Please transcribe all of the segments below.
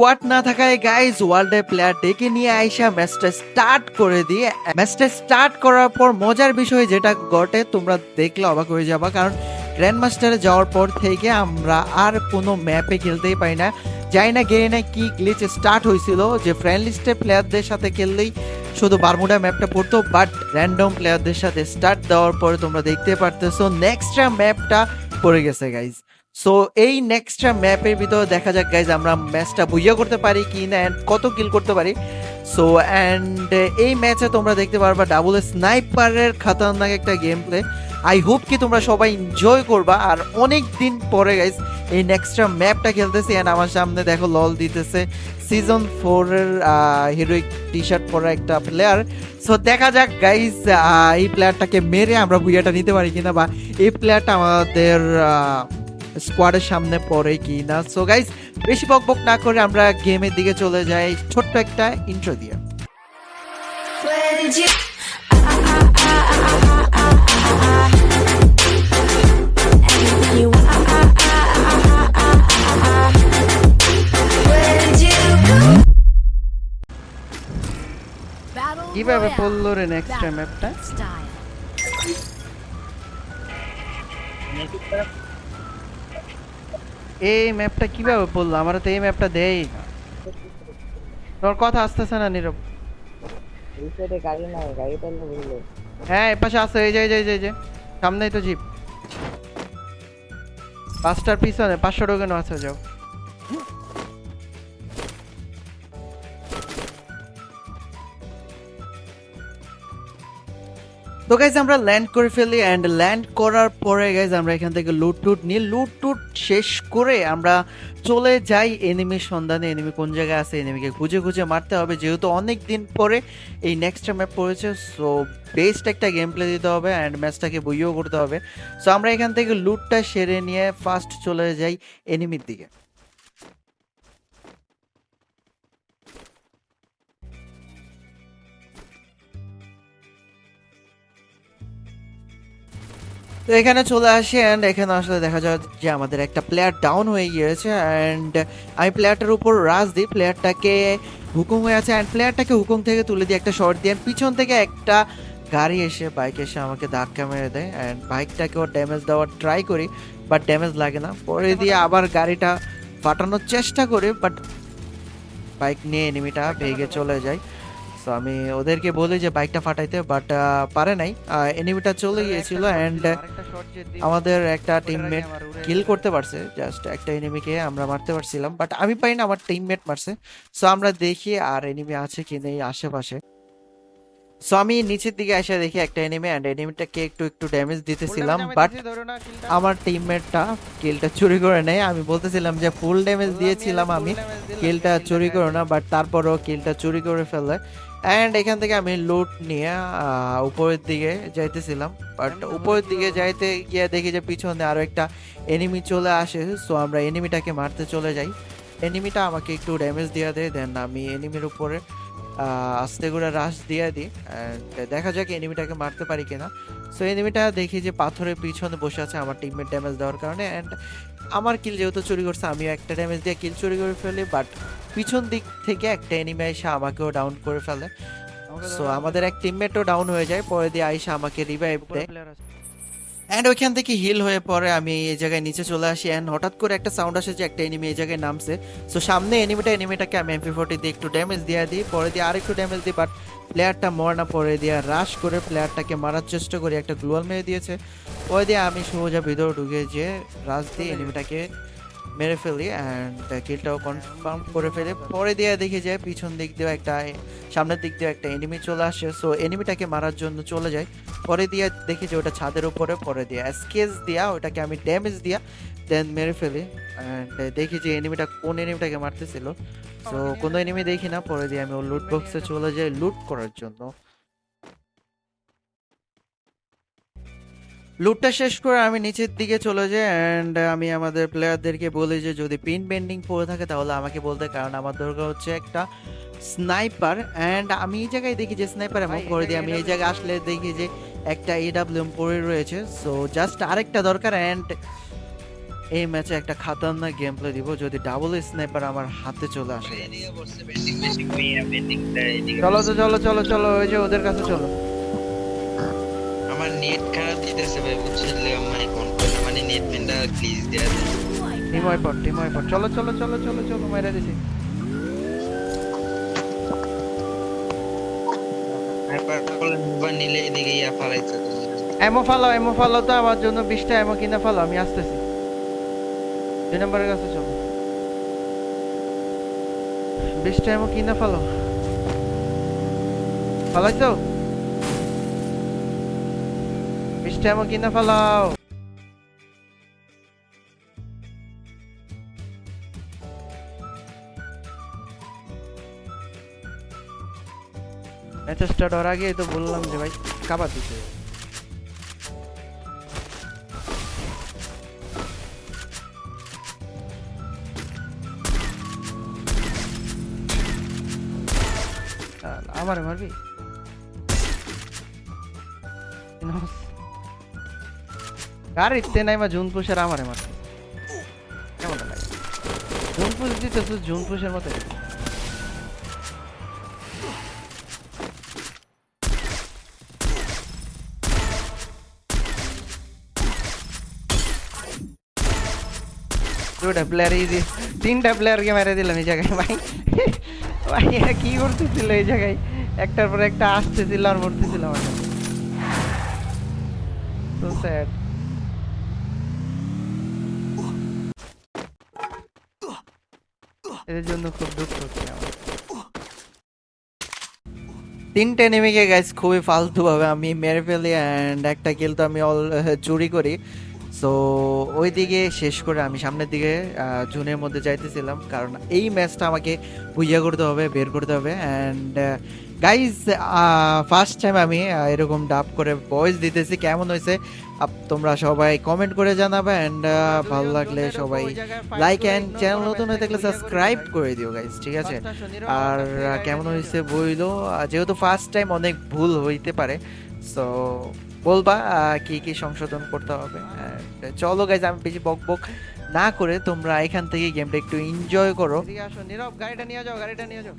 Squad না থাকায় guys ওয়ার্ল্ডের প্লেয়ার ডেকে নিয়ে আইসা ম্যাচটা স্টার্ট করে দিয়ে ম্যাচটা স্টার্ট করার পর মজার বিষয় যেটা ঘটে, তোমরা দেখলে অবাক হয়ে যাবা। কারণ গ্র্যান্ড মাস্টারে যাওয়ার পর থেকে আমরা আর কোনো ম্যাপে খেলতেই পাই না। যাই না গেয়ে না কি গ্লিচ স্টার্ট হয়েছিল, যে ফ্রেন্ড লিস্টের প্লেয়ারদের সাথে খেললেই শুধু বারমুডা ম্যাপটা পড়তো বাট র্যান্ডম প্লেয়ারদের সাথে স্টার্ট দেওয়ার পরে তোমরা দেখতে পারতেছো নেক্সটটা ম্যাপটা পড়ে গেছে গাইজ সো এই নেক্সটটা ম্যাপের ভিতরে দেখা যাক গাইজ আমরা ম্যাচটা বুঝিয়ে করতে পারি কি না and কত কিল করতে পারি। সো অ্যান্ড এই ম্যাচে তোমরা দেখতে পারবা ডাবল স্নাইপারের খাতারনাক একটা গেম প্লে আই হোপ কি তোমরা সবাই এনজয় করবা। আর অনেক দিন পরে গাইজ এই নেক্সটটা ম্যাপটা খেলতেছি অ্যান্ড আমার সামনে দেখো লল দিতেছে। সিজন ফোরের হিরোইক টি শার্ট পরা একটা প্লেয়ার সো দেখা যাক গাইজ এই প্লেয়ারটাকে মেরে আমরা বুইয়াটা নিতে পারি কিনা বা এই প্লেয়ারটা আমাদের স্কোয়াডের সামনে পড়ে কি না সো গাইজ বেশি বক বক না করে আমরা গেমের দিকে চলে যাই ছোট্ট একটা ইন্ট্রো দিয়ে কীভাবে. পড়ল রে নেক্সট ম্যাপটা. এই ম্যাপটা কীভাবে বলল? আমার তো এই ম্যাপটা দেই না। তোর কথা আসতেছে না নীরব। হ্যাঁ এ পাশে আসো এই যে এই যে, সামনেই তো জিপ। পাঁচটার পিছনে পাঁচশো টোকেন আছে যাও। তো গাইজ আমরা ল্যান্ড করে ফেলি অ্যান্ড ল্যান্ড করার পরে গাইজ আমরা এখান থেকে লুট টুট নিই লুট টুট শেষ করে আমরা চলে যাই এনিমির সন্ধানে এনিমি কোন জায়গায় আছে এনিমিকে খুঁজে খুঁজে মারতে হবে। যেহেতু অনেক দিন পরে এই নেক্সট ম্যাপ পড়েছে সো বেস্ট একটা গেম প্লে দিতে হবে অ্যান্ড ম্যাচটাকে বইও করতে হবে। সো আমরা এখান থেকে লুটটা সেরে নিয়ে ফার্স্ট চলে যাই এনিমির দিকে। তো এখানে চলে আসি অ্যান্ড এখানে আসলে দেখা যায় যে আমাদের একটা প্লেয়ার ডাউন হয়ে গিয়েছে অ্যান্ড আমি প্লেয়ারটার উপর রাজ দিই। প্লেয়ারটাকে হুকুম হয়ে আছে অ্যান্ড প্লেয়ারটাকে হুকুম থেকে তুলে দিয়ে একটা শর্ট দিয়ে পিছন থেকে একটা গাড়ি এসে বাইক এসে আমাকে ধাক্কা মেরে দেয় অ্যান্ড বাইকটাকেও ড্যামেজ দেওয়ার ট্রাই করি বাট ড্যামেজ লাগে না। পরে দিয়ে আবার গাড়িটা ফাটানোর চেষ্টা করি বাট বাইক নিয়ে এনিমিটা ভেগে চলে যায়। তো আমি ওদেরকে বলি যে বাইকটা ফাটাইতে বাট পারে নাই। এনিমিটা চলে গিয়েছিল অ্যান্ড আমাদের একটা টিমমেট কিল করতে পারছে। জাস্ট একটা এনিমিকে আমরা মারতে পারছিলাম বাট আমি পাই না, আমার টিমমেট মারছে। সো আমরা দেখি আর এনিমি আছে কি নেই আশেপাশে। সো আমি নিচের দিকে এসে দেখি একটা এনিমি অ্যান্ড এনিমিটাকে একটু একটু ড্যামেজ দিতেছিলাম বাট আমার টিমমেটটা কিলটা চুরি করে নেয়। আমি বলতেছিলাম যে ফুল ড্যামেজ দিয়েছিলাম আমি কিলটা চুরি করো না বাট তারপরও কিলটা চুরি করে ফেলে। অ্যান্ড এখান থেকে আমি লুট নিয়ে উপরের দিকে যাইতেছিলাম। বাট উপরের দিকে যাইতে গিয়ে দেখি যে পিছনে আরও একটা এনিমি চলে আসে। সো আমরা এনিমিটাকে মারতে চলে যাই। এনিমিটা আমাকে একটু ড্যামেজ দিয়ে দেয় দেন আমি এনিমির উপরে আস্তে করে রাশ দিয়ে দিই। দেখা যাক এনিমিটাকে মারতে পারি কিনা। সো এনিমিটা দেখি যে পাথরের পিছনে বসে আছে আমার টিমমেট ড্যামেজ দেওয়ার কারণে। অ্যান্ড আমার কিল যেহেতু চুরি করছে আমিও একটা ড্যামেজ দিয়ে কিল চুরি করে ফেলি বাট পিছন দিক থেকে একটা এনিমি এসে আমাকেও ডাউন করে ফেলে। সো আমাদের এক টিমমেটও ডাউন হয়ে যায় পরে দিয়ে আইসা আমাকে রিভাইভ দেয়। অ্যান্ড ওইখান থেকে হিল হয়ে পরে আমি এই জায়গায় নিচে চলে আসি। অ্যান্ড হঠাৎ করে একটা সাউন্ড আসে যে একটা এনিমি এই জায়গায় নামছে। সো সামনে এনিমিটা এনিমিটাকে আমি এমপি ফোর্টি দিয়ে একটু ড্যামেজ দিয়ে দিই, পরে দিয়ে আরেকটু ড্যামেজ দিই বাট প্লেয়ারটা মরনা পরে দিয়ে রাশ করে প্লেয়ারটাকে মারার চেষ্টা করি, একটা গ্লোয়াল মেরে দিয়েছে। পরে দিয়ে আমি সোজা ভিতরে ঢুকে যে রাশ দিয়ে এনিমিটাকে মেরে ফেলি অ্যান্ড কিলটাও কনফার্ম করে ফেলি। পরে দিয়ে দেখি যে পিছন দিক দিয়ে একটা, সামনের দিক দিয়ে একটা এনিমি চলে আসে। সো এনিমিটাকে মারার জন্য চলে যায়। পরে দিয়ে দেখি যে ওটা ছাদের উপরে, পরে দিয়ে স্কেচ দিয়া, ওটাকে আমি ড্যামেজ দিয়া দেন মেরে ফেলি। অ্যান্ড দেখি যে এনিমিটা কোন এনিমিটাকে মারতেছিল। সো কোনো এনিমি দেখি না। পরে দিয়ে আমি ও লুট বক্সে চলে যাই লুট করার জন্য। লুটটা শেষ করে আমি নিচের দিকে চলে যাই অ্যান্ড আমি আমাদের প্লেয়ারদেরকে বলি যে যদি পিন বেন্ডিং পড়ে থাকে তাহলে আমাকে বলতে কারণ আমার দরকার হচ্ছে একটা স্নাইপার অ্যান্ড আমি এই জায়গায় দেখি যে স্নাইপার এমন করে দিই আমি এই জায়গায় আসলে দেখি যে একটা এডাব্লিউএম পড়ে রয়েছে। সো জাস্ট আরেকটা দরকার অ্যান্ড এই ম্যাচে একটা খাতারনাক গেম প্লে দিব যদি ডাবল স্নাইপার আমার হাতে চলে আসে। চলো চলো চলো চলো ওই যে ওদের কাছে চলো। নেট খারাপ দিতেছে ভাই বুঝছিলে মানে মানে নেট পেনটা গ্লিচ দেয়া টিম ওয়াইপার চলো চলো চলো চলো চলো মাইরা দিছি। এমো ফালো এমো ফালো তো আমার জন্য বিশটা এমো কিনা ফালো আমি আসতেছি। দুই নম্বরের কাছে চলো। বিশটা এমো কিনা ফালো ফালাইছো? বিশটা এমো কিনা ফালাও। ম্যাচ স্টার্ট হওয়ার আগে তো বললাম যে ভাই, কাবার দিতে। আমারে মারবি। কার ইচ্ছে নাই মা জুন পুষের আমারে মারতে? কেমন লাগে? জুন পুষ দিতে তুই জুন পুষের মতো দুটা প্লেয়ার ইজি তিনটা প্লেয়ারকে মেরে দিলাম এই জায়গায়, ভাই। ভাই, এরা কি করতেছিল এই জায়গায়? একটার পর একটা আসতেছিল আর মরতেছিল আমার তো স্যাড এদের জন্য খুব দুঃখ হচ্ছে আমার। তিনটে নেমেকে গাইস খুবই ফালতুভাবে আমি মেরে ফেলি অ্যান্ড একটা কিল তো আমি অল চুরি করি। সো ওইদিকে শেষ করে আমি সামনের দিকে জুনের মধ্যে যাইতেছিলাম। কারণ এই ম্যাচটা আমাকে বুঝিয়া করতে হবে বের করতে হবে। অ্যান্ড গাইজ ফার্স্ট টাইম আমি এরকম ডাব করে ভয়েস দিতেছি। কেমন হয়েছে? তোমরা সবাই কমেন্ট করে জানাবে। অ্যান্ড ভালো লাগলে সবাই লাইক অ্যান্ড চ্যানেল নতুন হয়ে থাকলে সাবস্ক্রাইব করে দিও গাইজ ঠিক আছে? আর কেমন হয়েছে বইলো যেহেতু ফার্স্ট টাইম অনেক ভুল হইতে পারে। সো বলবা কি কি সংশোধন করতে হবে। চলো গাইজ আমি বেশি বক বক না করে তোমরা এখান থেকে গেমটা একটু এনজয় করো। আসো, নীরব, গাড়িটা নিয়ে যাও, গাড়িটা নিয়ে যাও।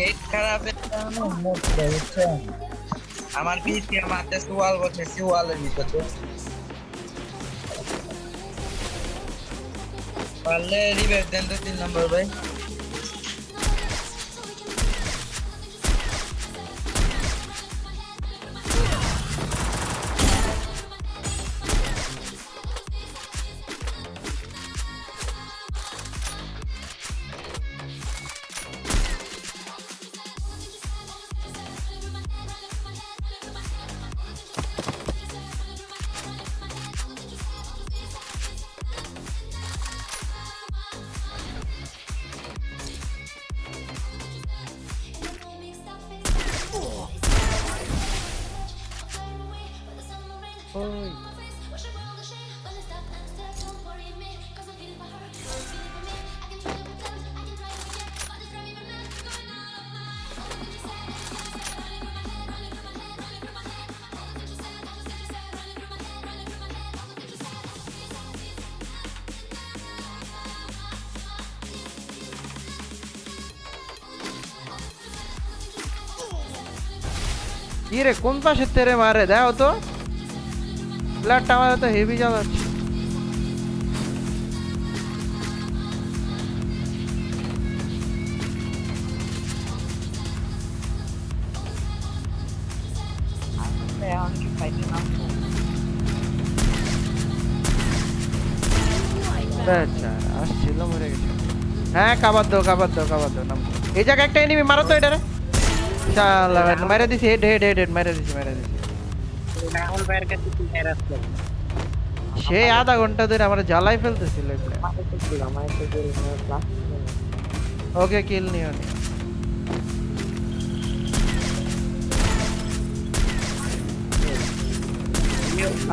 আমার নেট খারাপ আমার পিসি আমার দেশে ওয়াল বসে ওয়ালের ভিতরে পারলে রিভাইভ দেন তো তিন নম্বর ভাই। কি রে কোন পাশে তেরে মারে? দাও তো। প্লেয়ারটা আমাদের তো হেভি গেছে হ্যাঁ কাবার দো কাবার দাও কাবার দো নাম এই জায়গায় একটা এনিমি মারো তো এটা রে শালা মেরে দিছি হেড হেড হেড হেড মেরে দিছি মেরে দিছি রাহুল ভাইয়ের কাছে কি হেরাস করে সে আধা ঘণ্টা ধরে আমার জ্বালাই ফেলতেছিল এই player। আমাকে তো ছিল আমার তো যে ক্লাস ওকে কিল নিও নি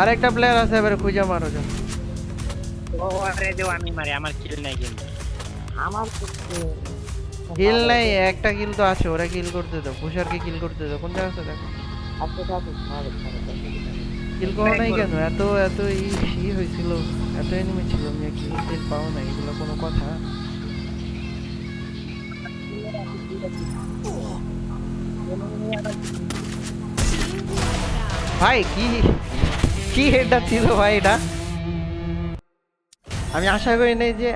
আর একটা প্লেয়ার আছে এবারে খুঁজে মারো যাও ও আরে দেও আমি মারি আমার কিল নাই কিন্তু আমার কিল নাই একটা কিল তো আছে ওরা কিল করতে দাও। পুষারকে কিল করতে দাও কোন জায়গা আছে দেখো। মারো কিল করো নাই কেন? এত এত ই হয়েছিল এত এনিমি ছিল আমি কিল টিল পাও না এগুলো কোনো কথা। ভাই কি কি এটা ছিল ভাই এটা? আমি আশা করি নাই যে